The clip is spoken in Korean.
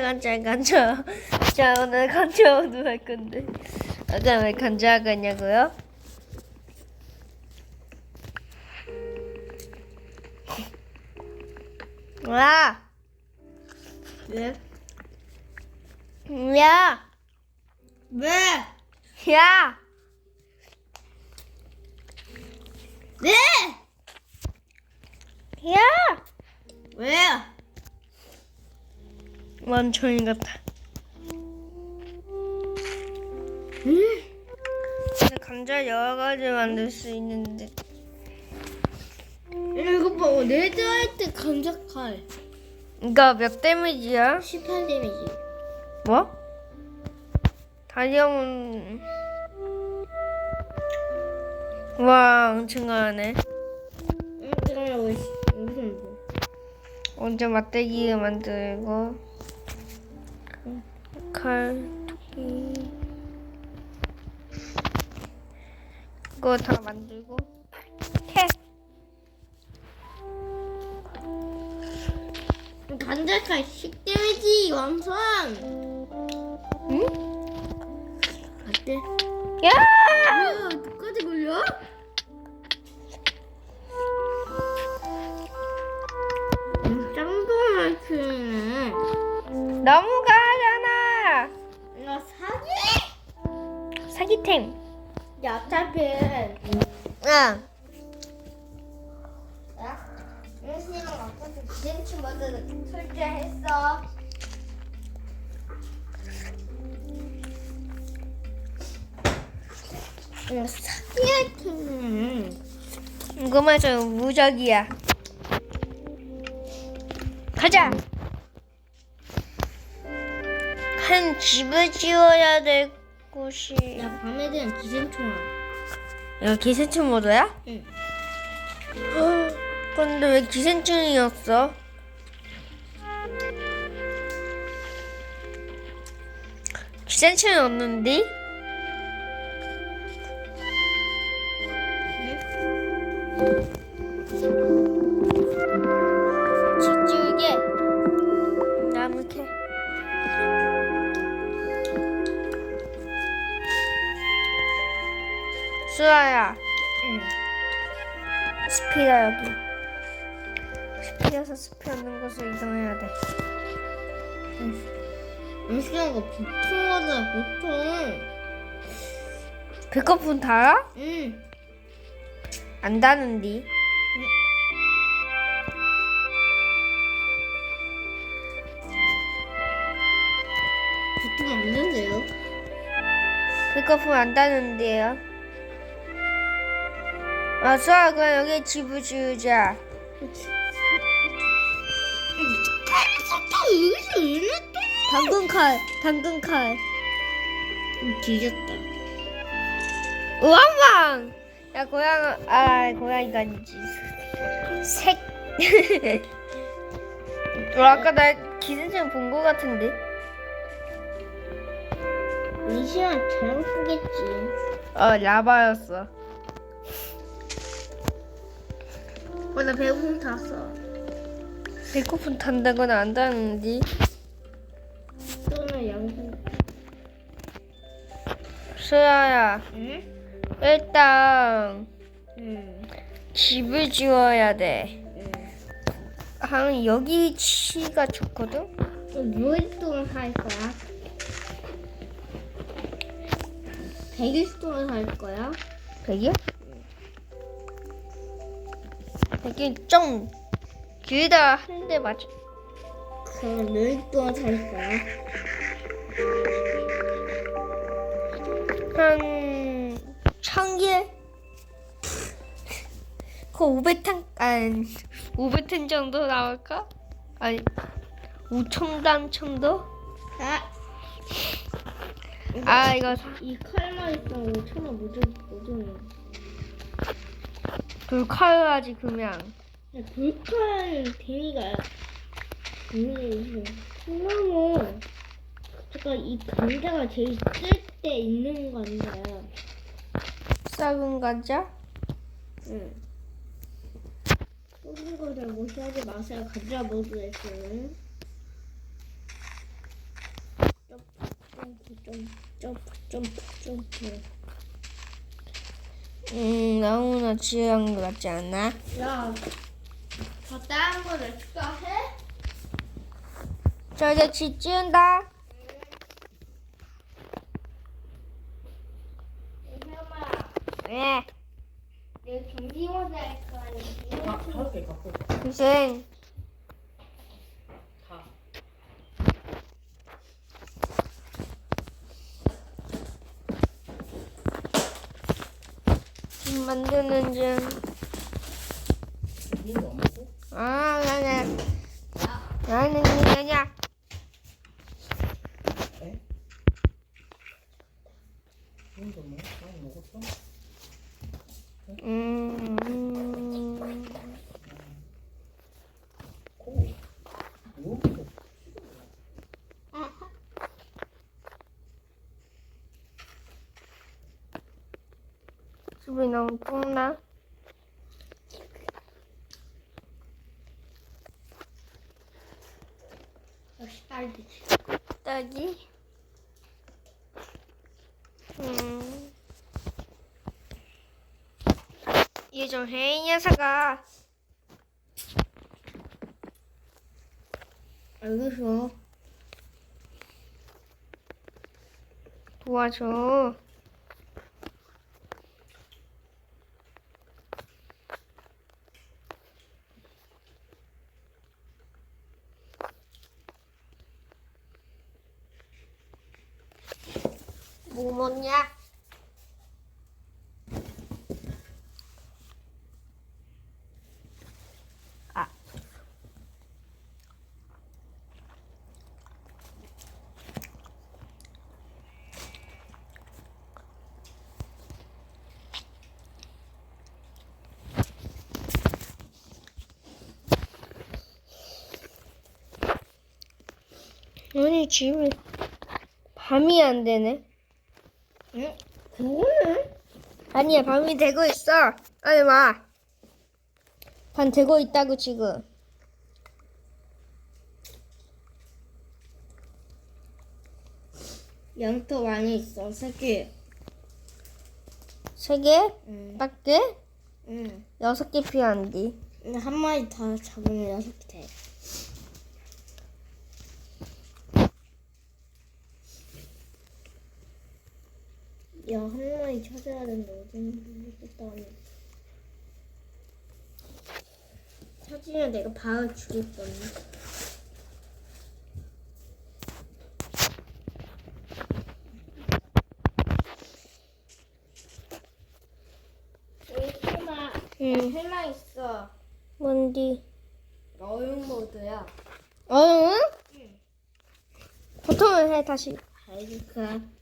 간자 간자 자 오늘 모드 할 건데 아까 왜 간자 하겠냐고요? 와 왜? 야! 왜? 야! 왜? 야! 왜? 같아. 응? 근데 감자 여러 가지 만들 수 있는데 이거 봐. 레드 할때 감자 칼. 이거 몇 데미지야? 18 데미지. 뭐? 다이아몬드 와 엄청 강하네 응, 잠깐만. 왜, 무슨 뭐. 언제 맞대기 만들고 칼 토끼 그거 다 만들고 캐 감자칼 10 데미지 완성. 응? 어때? 야! 뭐야? 끝까지 걸려? 음, 짱돌 할수있네 너무 사기템 야, 어차피. 응 은신이랑 아까도 기생충 모드 설치했어. 야, 사기 아이템. 이거 마저 무적이야 가자 한 집을 지어야 될 곳이 야, 밤에 대한 기생충아. 이거 기생충 모드야? 응. 근데 왜 기생충이었어? 기생충이 없는데? 집 수아야 응. 숲이다 여기 숲이라서 숲이 없는 곳으로 이동해야 돼 은신이가 보통하다, 보통. 배꼽은 달아? 응. 안다는디 보통 안 된대요. 배꼽은 안다는데요 아 수아 그럼 여기 집을 지우자 여기서 왜 냈대? 당근 칼 당근 칼 뒤졌다. 우왕왕 야 고양 아 고양이가 아니지 색 어, 아까 나 기생충 본 거 같은데 은신아 잘못 보겠지. 어 라바였어 어, 나 배고픔 탔어. 배고픈 탄다고는 안다는데 또는 양손. 수아야 응? 일단 응. 집을 지어야 돼. 응. 한 여기 치가 좋거든. 몇 동안 살 거야? 100일 동안 살 거야? 백이야? 백이 좀 길다 한 대 맞아. 그럼 몇 동안 살 거야? 한 천 개. 그 500탄 아니 500탄 정도 나올까? 아니 5천단 정도? 아, 아 이거 사- 이 칼만 있으면 5천 원 모두 모두. 돌칼하지 그냥. 야, 불칼 데미가 음, 소나무. 잠깐 이 감자가 제일 쓸 때 있는 건데. 썩은 감자? 응. 쏘는 거를 무시하지 마세요. 감자 모드에서는. 점프 점프 점프 점프 점프 음, 너무나 지루한 것 같지 않아? 야, 더 다른 거를 추가해? 저 이제 집. 혜엄아, 네. 내가 경기 할거 다 아니야? 다섯 개 갖고 무슨 만드는 중. 아, 나는 나는 이거냐? 음. 음. 코. 여기도. 집이 너무 좁나? 역시 딸기지. 딸기? 음. 해, 이 녀석아. 알겠어. 도와줘. 뭐 먹냐? 아. 아니 집이 밤이 안 되네. 응? 그거는? 아니야 밤이 되고 있어. 아니 와. 밤 되고 있다고 지금. 양도 많이 있어. 세 개. 세 개? 응. 밖에? 응. 여섯 개 필요한디. 근데 한 마리 다 잡으면 여섯 개 돼. 야, 한 마리 찾아야 된다. 어딘지 모르겠다. 찾으면 내가 바로 죽일 응. 있어. 뭔디? 어용 모드야. 어? 응? 보통은 해 다시. 알겠어.